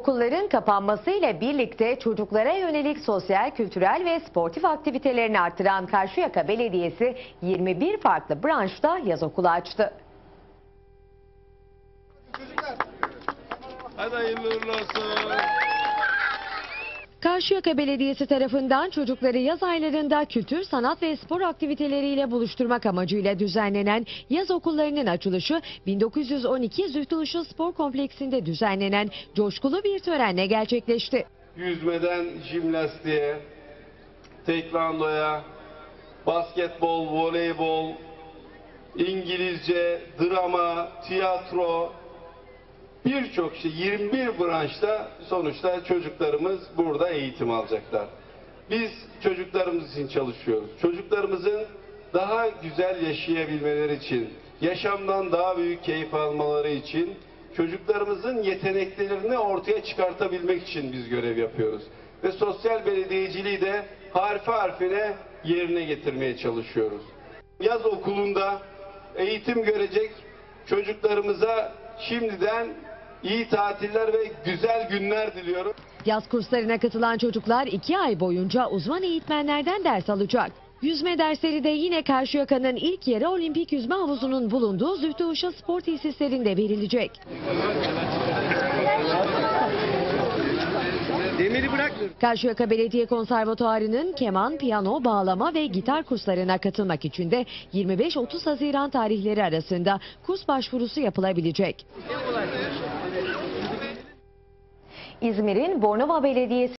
Okulların kapanmasıyla birlikte çocuklara yönelik sosyal, kültürel ve sportif aktivitelerini artıran Karşıyaka Belediyesi 21 farklı branşta yaz okulu açtı. Hadi hayırlı olsun. Karşıyaka Belediyesi tarafından çocukları yaz aylarında kültür, sanat ve spor aktiviteleriyle buluşturmak amacıyla düzenlenen yaz okullarının açılışı 1912 Zühtü Işıl Spor Kompleksinde düzenlenen coşkulu bir törenle gerçekleşti. Yüzmeden jimnastiğe, tekvandoya, basketbol, voleybol, İngilizce, drama, tiyatro, birçok şey 21 branşta sonuçta çocuklarımız burada eğitim alacaklar. Biz çocuklarımız için çalışıyoruz. Çocuklarımızın daha güzel yaşayabilmeleri için, yaşamdan daha büyük keyif almaları için, çocuklarımızın yeteneklerini ortaya çıkartabilmek için biz görev yapıyoruz. Ve sosyal belediyeciliği de harfi harfine yerine getirmeye çalışıyoruz. Yaz okulunda eğitim görecek çocuklarımıza şimdiden iyi tatiller ve güzel günler diliyorum. Yaz kurslarına katılan çocuklar iki ay boyunca uzman eğitmenlerden ders alacak. Yüzme dersleri de yine Karşıyaka'nın ilk yeri olimpik yüzme havuzunun bulunduğu Zühtü Işıl Spor Tesislerinde verilecek. Demiri. Karşıyaka Belediye Konservatuarı'nın keman, piyano, bağlama ve gitar kurslarına katılmak için de 25-30 Haziran tarihleri arasında kurs başvurusu yapılabilecek. İzmir'in Bornova Belediyesi